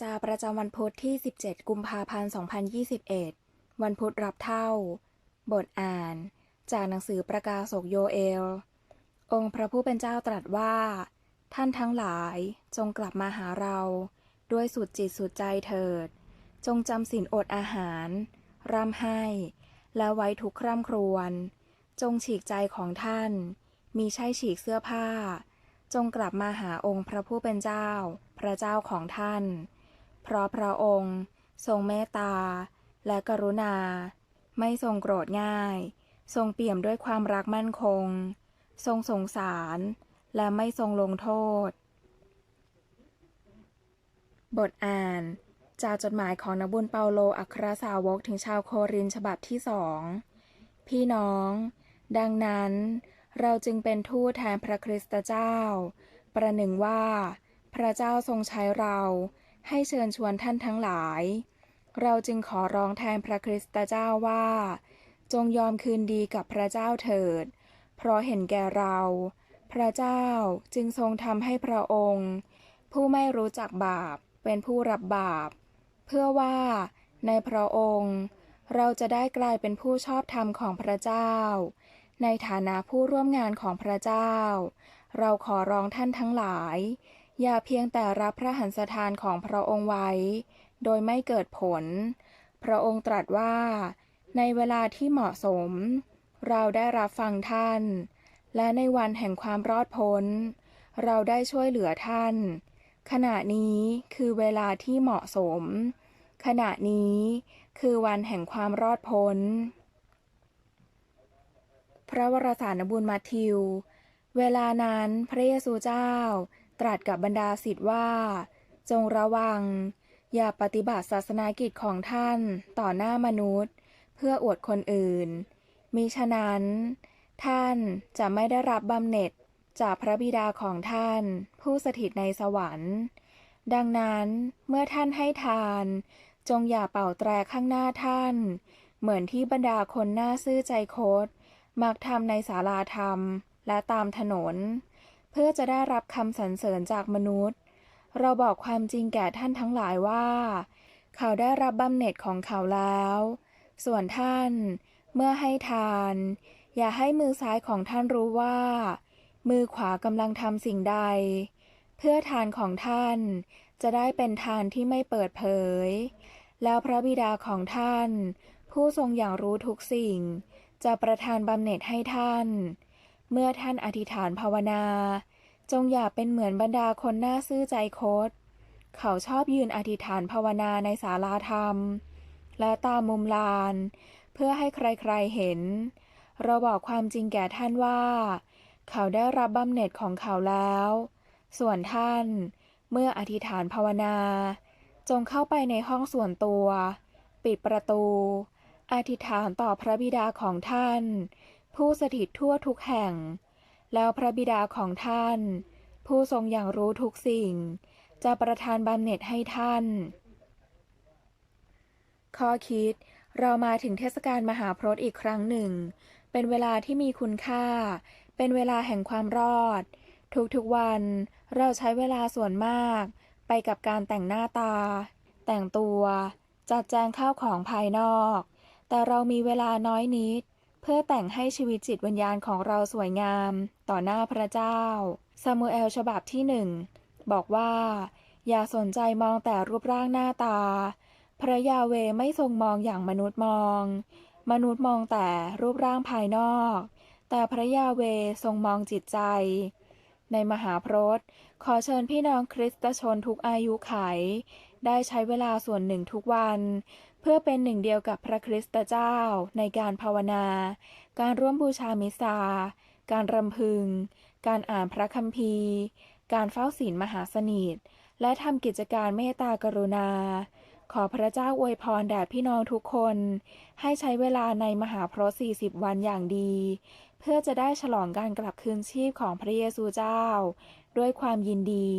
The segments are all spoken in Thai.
จาประจำวันพุธที่ 17 กุมภาพันธ์ 2021 วันพุธรับเท่า บทอ่าน จากหนังสือประกาศกโยเอล องค์พระผู้เป็นเจ้าตรัสว่า ท่านทั้งหลายจงกลับมาหาเรา ด้วยสุดจิตสุดใจเถิด จงจำศีลอดอาหาร ร่ำให้ และไว้ทุกคร่ำครวญ จงฉีกใจของท่าน มีใช่ฉีกเสื้อผ้าจงกลับมาหาองค์พระผู้เป็นเจ้า พระเจ้าของท่าน เพราะพระองค์ ทรงเมตตา และกรุณา ไม่ทรงโกรธง่าย ทรงเปี่ยมด้วยความรักมั่นคง ทรงสงสาร และไม่ทรงลงโทษ บทอ่าน จากจดหมายของนบุญเปาโลอัครสาวกถึงชาวโครินฉบับที่สองพี่น้อง ดังนั้น เราจึงเป็นทูตแทนพระคริสตเจ้า ประหนึ่งว่า พระเจ้าทรงใช้เรา ให้เชิญชวนท่านทั้งหลาย เราจึงขอร้องแทนพระคริสตเจ้าว่า จงยอมคืนดีกับพระเจ้าเถิด เพราะเห็นแก่เรา พระเจ้าจึงทรงทำให้พระองค์ ผู้ไม่รู้จักบาปเป็นผู้รับบาป เพื่อว่าในพระองค์ เราจะได้กลายเป็นผู้ชอบธรรมของพระเจ้า ในฐานะผู้ร่วมงานของพระเจ้า เราขอร้องท่านทั้งหลาย อย่าเพียงแต่รับพระหันสถานของพระองค์ไว้ โดยไม่เกิดผล พระองค์ตรัสว่า ในเวลาที่เหมาะสม เราได้รับฟังท่าน และในวันแห่งความรอดพ้น เราได้ช่วยเหลือท่าน ขณะนี้คือเวลาที่เหมาะสม ขณะนี้คือวันแห่งความรอดพ้น พระวรสารบุญมาทิว เวลานั้นพระเยซูเจ้า ตรัสกับบรรดาศิษย์ว่า จงระวัง อย่าปฏิบัติศาสนากิจของท่านต่อหน้ามนุษย์ เพื่ออวดคนอื่น มิฉะนั้น ท่านจะไม่ได้รับบำเหน็จจากพระบิดาของท่าน ผู้สถิตในสวรรค์ ดังนั้นเมื่อท่านให้ทาน จงอย่าเป่าแตรข้างหน้าท่าน เหมือนที่บรรดาคนหน้าซื่อใจคดมักทำในศาลาธรรมและตามถนน พื่อจะได้รับคำสรรเสริญจากมนุษย์ เราบอกความจริงแก่ท่านทั้งหลายว่า เขาได้รับบำเหน็จของเขาแล้ว ส่วนท่าน เมื่อให้ทาน อย่าให้มือซ้ายของท่านรู้ว่า มือขวากำลังทำสิ่งใด เพื่อทานของท่านจะได้เป็นทานที่ไม่เปิดเผย แล้วพระบิดาของท่าน ผู้ทรงอย่างรู้ทุกสิ่ง จะประทานบำเหน็จให้ท่าน เมื่อท่านอธิษฐานภาวนา จงอย่าเป็นเหมือนบรรดาคนหน้าซื่อใจคดเขาชอบยืนอธิษฐานภาวนาในศาลาธรรม และตามมุมลาน เพื่อให้ใครๆเห็น เราบอกความจริงแก่ท่านว่า เขาได้รับบำเหน็จของเขาแล้ว ส่วนท่าน เมื่ออธิษฐานภาวนา จงเข้าไปในห้องส่วนตัว ปิดประตู อธิษฐานต่อพระบิดาของท่าน ผู้สถิตทั่วทุกแห่ง แล้วพระบิดาของท่าน ผู้ทรงอย่างรู้ทุกสิ่ง จะประทานบำเหน็จให้ท่าน ข้อคิดเรามาถึงเทศกาลมหาพรตอีกครั้งหนึ่ง เป็นเวลาที่มีคุณค่า เป็นเวลาแห่งความรอด ทุกๆวันเราใช้เวลาส่วนมาก ไปกับการแต่งหน้าตา แต่งตัว จัดแจงข้าวของภายนอก แต่เรามีเวลาน้อยนิด เพื่อแต่งให้ชีวิตจิตวิญญาณของเราสวยงาม ต่อหน้าพระเจ้า ซามูเอลฉบับที่หนึ่งบอกว่า อย่าสนใจมองแต่รูปร่างหน้าตา พระยาเวไม่ทรงมองอย่างมนุษย์มอง มนุษย์มองแต่รูปร่างภายนอก แต่พระยาเวทรงมองจิตใจ ในมหาพรตขอเชิญพี่น้องคริสตชนทุกอายุไข ได้ใช้เวลาส่วนหนึ่งทุกวัน เพื่อเป็นหนึ่งเดียวกับพระคริสตเจ้าในการภาวนา การร่วมบูชามิสาการรำพึง การอ่านพระคัมภีร์ การเฝ้าศีลมหาสนิท และทำกิจการเมตตากรุณา ขอพระเจ้าอวยพรแด่พี่น้องทุกคน ให้ใช้เวลาในมหาพรต40 วันอย่างดี เพื่อจะได้ฉลองการกลับคืนชีพของพระเยซูเจ้า ด้วยความยินดี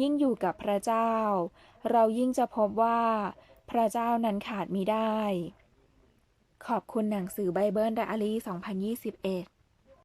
ยิ่งอยู่กับพระเจ้า เรายิ่งจะพบว่า พระเจ้านั้นขาดมิได้ ขอบคุณหนังสือไบเบิลไดอารี่ 2021